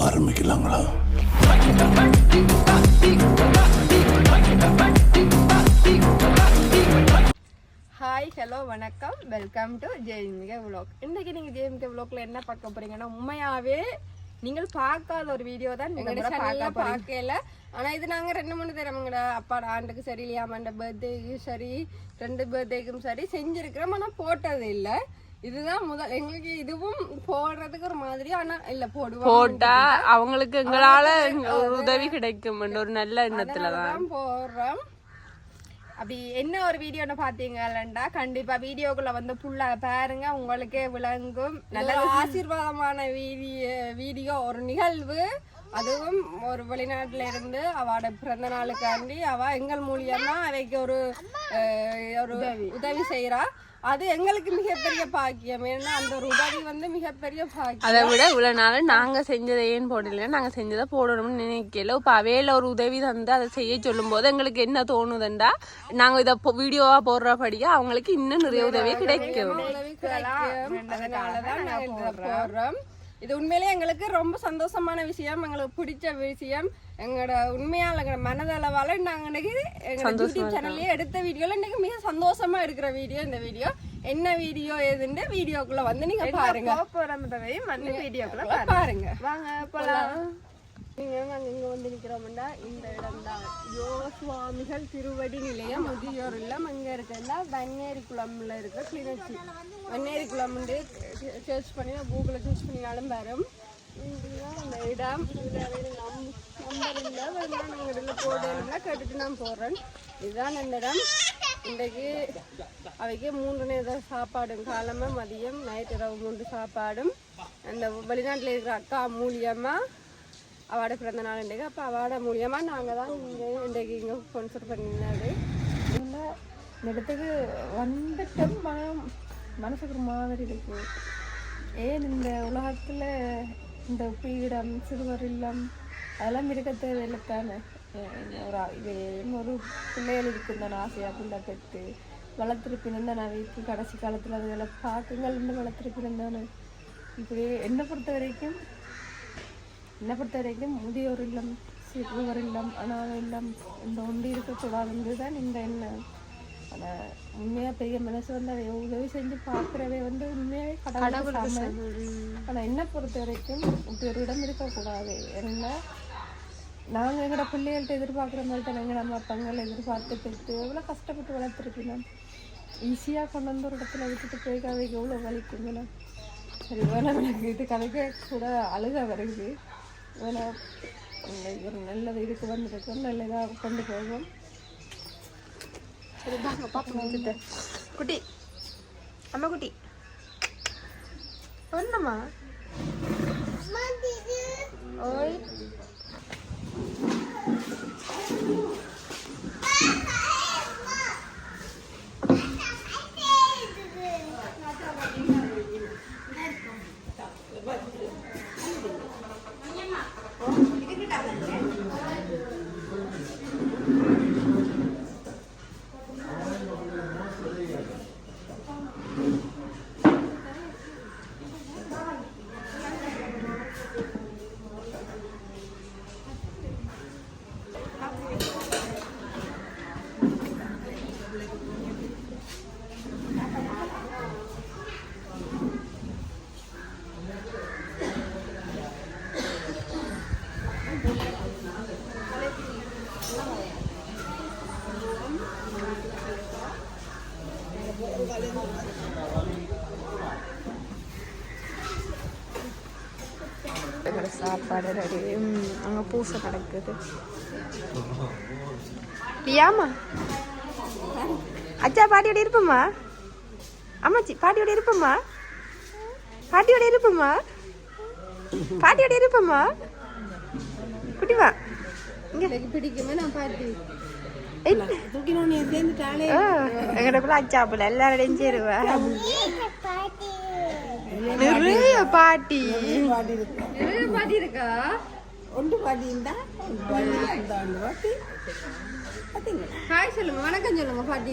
ஆரம்பிக்கலாங்களா? Hi hello வணக்கம். Welcome to Jayamika vlog. இன்னைக்கு நீங்கள் ஜெயமிக vlogல என்ன பார்க்க போறீங்கன்னா உண்மையாவே நீங்கள் பார்க்காத ஒரு வீடியோ தான் சேனல்ல பார்க்கல. ஆனா இது நாங்க ரெண்டு மூணு தடவை எங்களோட அப்பாட ஆண்டுக்கு சரி இல்லையா அம்மாண்ட பர்த்டேக்கு சரி ரெண்டு பர்த்டேக்கும் சரி செஞ்சிருக்கிறோம். ஆனா போட்டது இல்ல. இதுதான் முதல். எங்களுக்கு இதுவும் போடுறதுக்கு ஒரு மாதிரி ஆனா இல்ல போடுவோம் போட்டா அவங்களுக்கு எங்களால உதவி கிடைக்கும் ஒரு நல்ல எண்ணத்துல தான் தான். போடுறோம். அப்படி என்ன ஒரு வீடியோன்னு பாத்தீங்களா கண்டிப்பா வீடியோக்குள்ள வந்து ஃபுல்லா பாருங்க உங்களுக்கே விளங்கும். நல்ல ஆசீர்வாதமான வீடியோ வீடியோ ஒரு நிகழ்வு. அதுவும் ஒரு வெளிநாட்டுல இருந்து அவட பிறந்த நாளுக்காண்டி அவ எங்கள் மூலியமா அவைக்கு ஒரு ஒரு உதவி. செய்யறா அது எங்களுக்கு மிகப்பெரிய பாக்கியம். ஏன்னா அந்த ஒரு உதவி வந்து மிகப்பெரிய பாக்கியம். அதை விட இவ்வளவு நாள் நாங்க செஞ்சதை ஏன் போடல நாங்க செஞ்சதை போடணும்னு நினைக்கல. இப்ப அவையில ஒரு உதவி தந்து அதை செய்ய சொல்லும் போது எங்களுக்கு என்ன தோணுதுண்டா? நாங்க இத வீடியோவா போடுறபடியா அவங்களுக்கு இன்னும் நிறைய உதவி கிடைக்கும். போடுறோம் இது உண்மையிலேயே எங்களுக்கு ரொம்ப சந்தோஷமான விஷயம் எங்களுக்கு பிடிச்ச விஷயம். எங்களோட உண்மையால எங்களோட மனதளவால நாங்க இன்னைக்கு எங்களோட யூடியூப் சேனல்லே எடுத்த வீடியோல இன்னைக்கு மிக சந்தோஷமா எடுக்கிற வீடியோ இந்த வீடியோ என்ன வீடியோ எதுன்னு வீடியோக்குள்ள வந்து நீங்க பாருங்க. போறதையும் வந்து வீடியோக்குள்ள பாருங்க. வாங்க போலாம். நீங்கள் நாங்க இங்க வந்து நிக்கிறோம்டா இந்த இடம் தான் யோசுவாமிகள் திருவடி நிலையம் முதியோர் இல்லம் அங்க இருக்கிறதா வன்னேரி குளம்ல இருக்க கிளிநொச்சி வன்னேரி குளம் சர்ச் பண்ணி கூகுள சர்ச் பண்ணினாலும் வரும். இந்த இடம். நம்பர் இல்லை நாங்கள் இதில் போடணும்னா கேட்டுட்டு நான் போடுறேன் இதுதான் அந்த இடம். இன்றைக்கு அவைக்கு மூன்று நேர சாப்பாடும் காலமாக மதியம் நைட் இரவு மூன்று சாப்பாடும். அந்த வெளிநாட்டில் இருக்கிற அக்கா மூலியமாக அவாட பிறந்த நாள் இன்றைக்கு அப்போ அவாட மூலியமாக நாங்கள் தான் இங்கே இன்றைக்கு இங்கே ஸ்பான்சர் பண்ணினது. இந்த இடத்துக்கு வந்துட்டும். மனம் மனசுக்கு ஒரு மாதிரி இருக்கு. ஏன் இந்த உலகத்தில் இந்த பீடம் சிறுவர் இல்லம் அதெல்லாம் இருக்க தேவையில்லை தானே? ஒரு இது ஒரு பிள்ளைகள் இருக்குந்தானே ஆசையாக பிள்ளை பெற்று வளர்த்துருப்பினும் தானே? வீட்டு கடைசி காலத்தில் அதுகளை பார்க்குங்கள் இருந்து வளர்த்துருப்பினும் தானே? இப்படி என்னை பொறுத்த வரைக்கும் என்னை பொறுத்த வரைக்கும் முதியோர் இல்லம் சிறுவர் இல்லம் அனாதை இல்லம் இந்த ஒன்று இருக்கக்கூடாதுன்றது தான் இந்த எண்ணம் ஆனால் உண்மையாக பெரிய மனசு வந்து அதை உதவி செஞ்சு பார்க்குறவே வந்து உண்மையாகவே கடவுள் ஆனால் என்னை பொறுத்த வரைக்கும் இப்படி ஒரு இடம் இருக்கக்கூடாது ஏன்னா நாங்கள் எங்களோட பிள்ளைகள்ட்ட எதிர்பார்க்குற மாதிரி தான் எங்கள் நம்ம அப்பாங்களை எதிர்பார்த்து பெற்று எவ்வளோ கஷ்டப்பட்டு வளர்த்துருக்கணும் ஈஸியாக கொண்டு வந்து ஒரு இடத்துல விட்டுட்டு போய் கதைக்கு எவ்வளோ வலிக்குங்களா சரி வேணாம் எனக்கு இது கதைக்க கூட அழுக வருது வேணாம் ஒரு நல்லது இதுக்கு வந்துருக்கோம் நல்ல இதாக கொண்டு சரி பாப்போம் கிட்ட குட்டி அம்மா குட்டி. ஒன்னம்மா ஓய் ரெடி அங்கே பூசை நடக்குது லியாமா அச்சா பாட்டியோட இருப்பம்மா அம்மாச்சி பாட்டியோட இருப்பம்மா பாட்டியோட இருப்பம்மா பாட்டியோட இருப்பம்மா குட்டிமா இங்க. பிடிக்குமே? நான் பாட்டி. எங்கட பிள்ளை அச்சாப்புல எல்லாரோடையும் சேருவா. நிறைய பாட்டி. நிறைய பாட்டி இருக்கா? ஹாய் சொல்லுங்க வணக்கம் சொல்லுங்க பாட்டி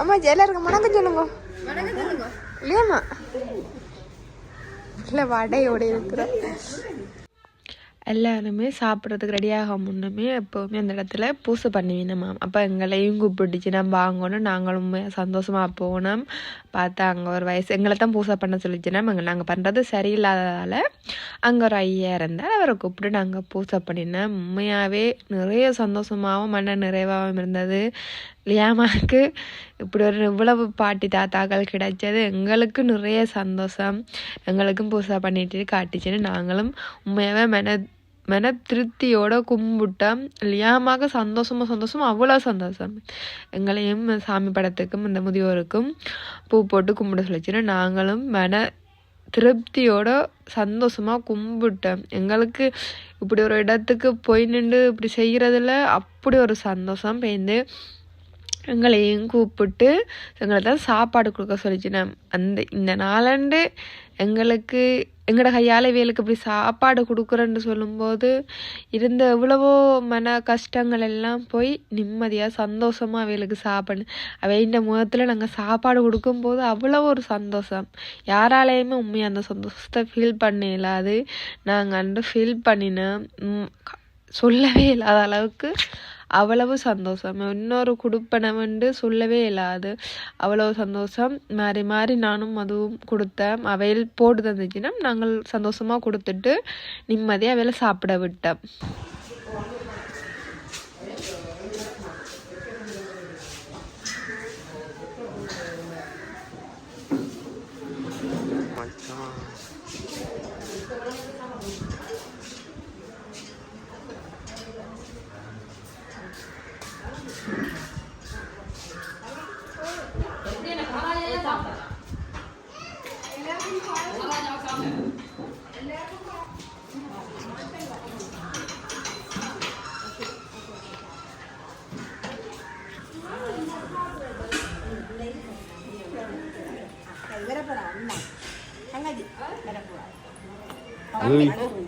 அம்மா எல்லாருக்கும் வணக்கம் சொல்லுங்க. வணக்கம் சொல்லுங்க. இல்லையாம்மா இல்லை வடையோட இருக்கிறோம். எல்லாருமே சாப்பிட்றதுக்கு ரெடியாக முன்னுமே எப்போவுமே அந்த இடத்துல பூசை பண்ணுவீனம்மா அப்போ எங்களையும் கூப்பிட்டுச்சு நம்ம வாங்கணும். நாங்களும் சந்தோஷமாக போனோம் பார்த்தா அங்கே ஒரு வயசு எங்களை தான் பூசை பண்ண சொல்லிச்சுன்னா அங்கே நாங்கள் பண்ணுறது சரியில்லாததால் அங்கே ஒரு ஐயா இருந்தால் அவரை கூப்பிட்டு நாங்கள் பூசை பண்ணினோம். உண்மையாகவே நிறைய சந்தோஷமாகவும் மன நிறைவாகவும் இருந்தது. லியாமாவுக்கு இப்படி ஒரு இவ்வளவு பாட்டி தாத்தாக்கள் கிடைச்சது. எங்களுக்கு நிறைய சந்தோஷம். எங்களுக்கும் பூசை பண்ணிட்டு காட்டுச்சுன்னு நாங்களும் உண்மையாகவே மன மன திருப்தியோட கும்பிட்டோம் லியாமாக சந்தோஷமா சந்தோஷம் அவ்வளோ சந்தோஷம். எங்களையும் சாமி படத்துக்கும் இந்த முதியோருக்கும் பூ போட்டு கும்பிட சொல்லிச்சுன்னு நாங்களும் மன திருப்தியோட சந்தோஷமா கும்பிட்டோம். எங்களுக்கு இப்படி ஒரு இடத்துக்கு போய் நின்று இப்படி செய்கிறதுல அப்படி ஒரு சந்தோஷம் பேருந்து எங்களையும் கூப்பிட்டு எங்களை தான் சாப்பாடு கொடுக்க சொல்லிச்சினேன் அந்த இந்த நாளாண்டு எங்களுக்கு எங்களோட கையால் இவைகளுக்கு இப்படி சாப்பாடு கொடுக்குறேன்னு சொல்லும்போது இருந்த எவ்வளவோ மன கஷ்டங்கள் எல்லாம் போய் நிம்மதியாக சந்தோஷமாக அவைகளுக்கு சாப்பிடு அவைன்ற முகத்தில் நாங்கள் சாப்பாடு கொடுக்கும்போது அவ்வளோ ஒரு சந்தோஷம். யாராலையுமே உண்மையாக அந்த சந்தோஷத்தை ஃபீல் பண்ண இல்லாது நாங்கள் அன்று ஃபீல் பண்ணினோம். சொல்லவே இல்லாத அளவுக்கு அவ்வளவு சந்தோஷம். இன்னொரு குடுப்பனை வந்து சொல்லவே இல்லாது. அவ்வளவு சந்தோஷம். மாறி மாறி நானும் அதுவும் கொடுத்தேன். அவையில் போட்டு தந்துச்சுன்னா நாங்கள் சந்தோஷமாக கொடுத்துட்டு நிம்மதியாக அவையில் சாப்பிட விட்டோம். 嗯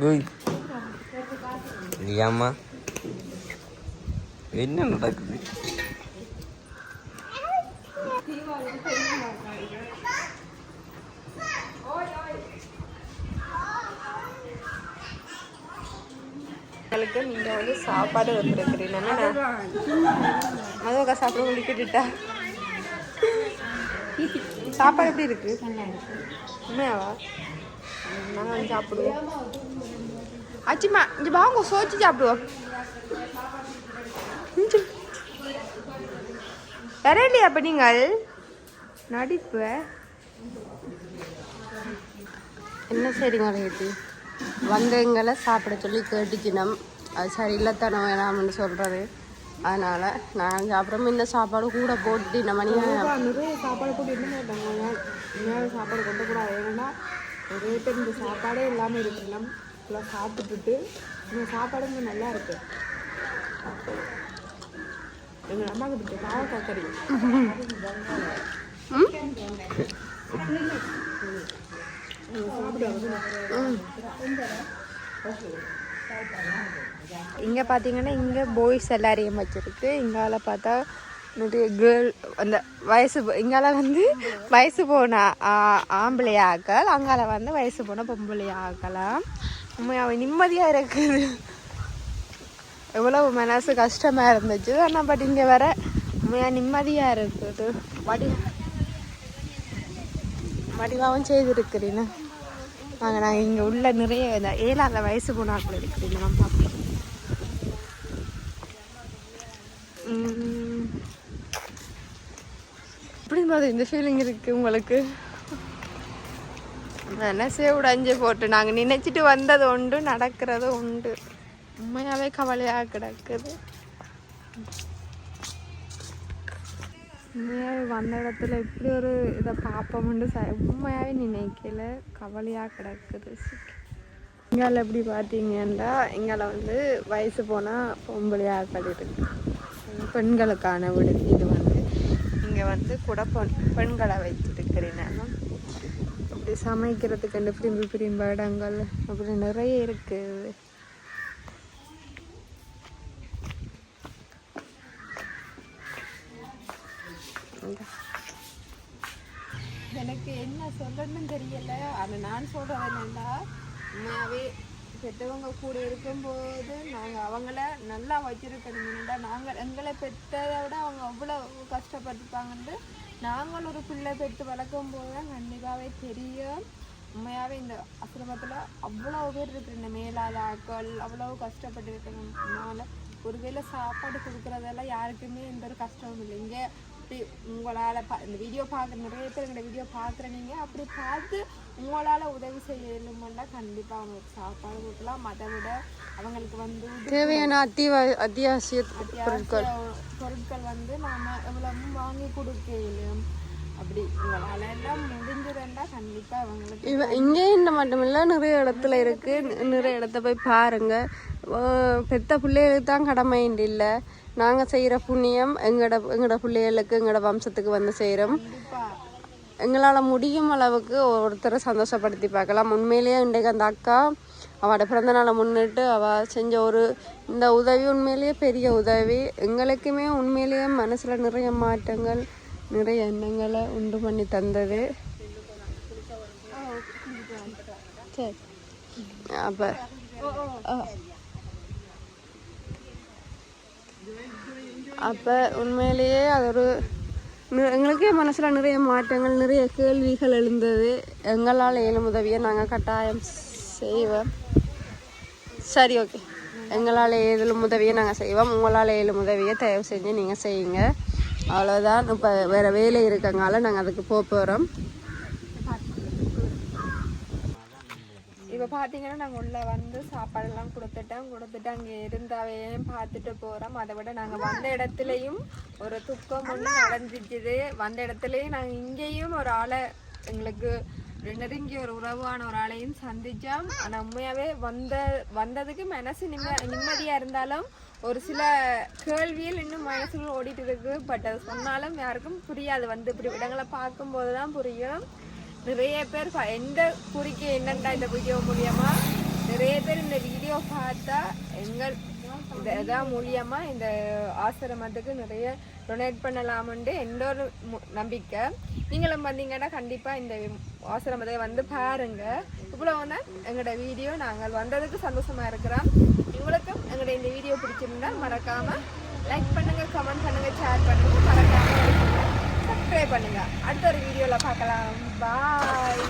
Uy. ഈ അമ്മ என்ன நடக்குது எங்களுக்கு நீங்கள் வந்து சாப்பாடு வந்துருக்குறீங்க மதுவக்கா சாப்பிட முடிக்கிட்டுட்டா சாப்பாடு எப்படி இருக்கு? உண்மையாவா? நாங்கள் வந்து சாப்பிடுவோம். அச்சிம்மா இங்கே வாங்க சோச்சு சாப்பிடுவோம். வரலையா அப்போ நீங்கள்? நடிப்பு. என்ன சரிங்க ரேட்டி வந்தவங்களை சாப்பிட சொல்லி கேட்டுச்சினம் அது சரியில்லைத்தானே வேணாம்னு சொல்கிறது அதனால் நான் சாப்பிட்றோம் இந்த சாப்பாடு கூட போட்டு நம்ம நீங்கள் நிறைய சாப்பாடு போட்டு என்ன சாப்பாடு கொண்டு கூடாது ஏன்னா ஒரே டைம் இந்த சாப்பாடே இல்லாமல் இருக்கலாம் ஃபுல்லாக சாப்பிட்டுட்டு இந்த சாப்பாடு இங்கே நல்லா இருக்கு. எங்கள் அம்மாவுக்கு பிடிச்ச பாவக்காய் கறி. இங்கே பார்த்தீங்கன்னா இங்கே பாய்ஸ் எல்லாரையும் வச்சுருக்கு. இங்கால பார்த்தா நிறைய கேர்ள் அந்த வயசு இங்கால வந்து வயசு போன ஆம்பளை ஆக்கள் அங்கால வந்து வயசு போன பொம்பளை ஆக்கலாம். நம்ம நிம்மதியாக இருக்குது. எவ்வளோ மனசு கஷ்டமாக இருந்துச்சு. ஆனால் பட் இங்கே வர உண்மையாக நிம்மதியாக இருக்குது. வடி வடிவாகவும் செய்திருக்கிறீன்னு. வாங்க நாங்கள் இங்கே உள்ள நிறைய இந்த ஏழாத வயசு போனாக்கள் இருக்குது நம்ம பார்ப்போம் எப்படி மாதிரி இந்த ஃபீலிங் இருக்குது உங்களுக்கு? மனசே உடைஞ்சு போட்டு நாங்கள் நினைச்சிட்டு வந்தது உண்டு நடக்கிறதும் உண்டு. உண்மையாகவே கவலையாக கிடக்குது. உண்மையாகவே வந்த இடத்துல இப்படி ஒரு இதை பார்ப்போம்னு ச உண்மையாகவே நினைக்கல கவலையாக கிடக்குது எங்கால எப்படி பார்த்தீங்கன்னா எங்களை வந்து வயசு போனால் பொம்பளையாக்கள் இருக்குது பெண்களுக்கான விடுதி இது வந்து இங்கே வந்து கூட பெண் பெண்களை வைத்திருக்கிறேன் இப்படி சமைக்கிறதுக்கு பிரிம்பு பிரிம்பு இடங்கள் அப்படி நிறைய இருக்குது எனக்கு என்ன சொல்லணும்னு தெரியல. ஆனால் நான் சொல்கிறது என்னென்னா உண்மையாகவே பெற்றவங்க கூட இருக்கும்போது நாங்கள் அவங்கள நல்லா வச்சுருக்கணும்னா நாங்கள் எங்களை பெற்றதை விட அவங்க அவ்வளோ கஷ்டப்பட்டுப்பாங்கன்ட்டு நாங்கள் ஒரு பிள்ளை பெற்று வளர்க்கும் போது தான் கண்டிப்பாகவே தெரியும். உண்மையாகவே இந்த ஆசிரமத்தில் அவ்வளோ பேர் இருக்கிற இந்த மேலாதாக்கள் அவ்வளோ கஷ்டப்பட்டு இருக்கணும். அதனால் ஒருவேளை சாப்பாடு கொடுக்குறதெல்லாம் யாருக்குமே எந்த ஒரு கஷ்டமும் இல்லை. இங்கே அப்படி உங்களால் ப இந்த வீடியோ பார்க்குற நிறைய பேர் எங்களோட வீடியோ பார்க்குறனீங்க அப்படி பார்த்து உங்களால் உதவி செய்யணுமெண்டா கண்டிப்பாக அவங்களுக்கு சாப்பாடு கொடுக்கலாம் அதை விட அவங்களுக்கு வந்து தேவையான அத்திய அத்தியாவசிய பொருட்கள். பொருட்கள் வந்து நாம் எவ்வளவும் வாங்கி கொடுக்கலாம் அப்படி உங்களால் எல்லாம் முடிஞ்சதுண்டா கண்டிப்பாக அவங்களுக்கு இவன் இங்கே இந்த மட்டுமில்லை நிறைய இடத்துல இருக்குது நிறைய இடத்த போய் பாருங்கள் பெத்த பிள்ளைகளுக்கு தான் கடமைண்டு இல்லை. நாங்கள் செய்கிற புண்ணியம் எங்களோட எங்களோட பிள்ளைகளுக்கு எங்களோட வம்சத்துக்கு வந்து செய்கிறோம் எங்களால் முடியும் அளவுக்கு ஒருத்தரை சந்தோஷப்படுத்தி பார்க்கலாம். உண்மையிலேயே இன்றைக்கு அந்த அக்கா அவளோட பிறந்தநாளை முன்னிட்டு அவள் செஞ்ச ஒரு இந்த உதவி உண்மையிலேயே பெரிய உதவி. எங்களுக்குமே உண்மையிலேயே மனசில் நிறைய மாற்றங்கள் நிறைய எண்ணங்களை உண்டு பண்ணி தந்தது. சரி. அப்போ அப்போ உண்மையிலேயே அது ஒரு எங்களுக்கே மனசில் நிறைய மாற்றங்கள் நிறைய கேள்விகள் எழுந்தது. எங்களால் ஏழும் உதவியை நாங்கள் கட்டாயம் செய்வோம். சரி ஓகே எங்களால் ஏழும் உதவியை நாங்கள் செய்வோம். உங்களால் ஏழும் உதவியை தயவு செஞ்சு நீங்கள் செய்யுங்க. அவ்வளோதான் இப்போ வேறு வேலை இருக்கங்கால நாங்கள் அதுக்கு போக போகிறோம் பார்த்தீங்கன்னா நாங்கள் உள்ளே வந்து சாப்பாடெல்லாம் கொடுத்துட்டோம். கொடுத்துட்டு அங்கே இருந்தாவே பார்த்துட்டு போகிறோம் அதை விட நாங்கள் வந்த இடத்துலையும் ஒரு துக்கம் ஒன்று நடந்துச்சுது வந்த இடத்துலையும் நாங்கள் இங்கேயும் ஒரு ஆளை எங்களுக்கு நெருங்கிய ஒரு உறவான ஒரு ஆளையும் சந்தித்தோம் ஆனால் உண்மையாகவே வந்த வந்ததுக்கு மனசு நிம்ம நிம்மதியாக இருந்தாலும் ஒரு சில கேள்வியில் இன்னும் மனசுகள் ஓடிட்டு இருக்கு. பட் அது சொன்னாலும் யாருக்கும் புரியாது. வந்து இப்படி இடங்களை பார்க்கும்போது தான் புரியும். நிறைய பேர் எந்த குறிக்க என்னண்டா இந்த வீடியோ மூலியமா? நிறைய பேர் இந்த வீடியோ பார்த்தா எங்கள் இந்த இதான் மூலியமா இந்த ஆசிரமத்துக்கு நிறைய டொனேட் பண்ணலாமுன்ட்டு என்னோட ஒரு நம்பிக்கை. நீங்களும் வந்தீங்கன்னா கண்டிப்பாக இந்த ஆசிரமத்தை வந்து பாருங்க. இவ்வளோனா எங்களோட வீடியோ நாங்கள் வந்ததுக்கு சந்தோஷமாக இருக்கிறோம். உங்களுக்கும் எங்களோட இந்த வீடியோ பிடிச்சிருந்தா மறக்காமல் லைக் பண்ணுங்கள் கமெண்ட் பண்ணுங்கள் ஷேர் பண்ணுங்கள் மறக்காமல் சப்ஸ்கிரைப் பண்ணுங்க. அடுத்த ஒரு வீடியோவில் பார்க்கலாம். பாய்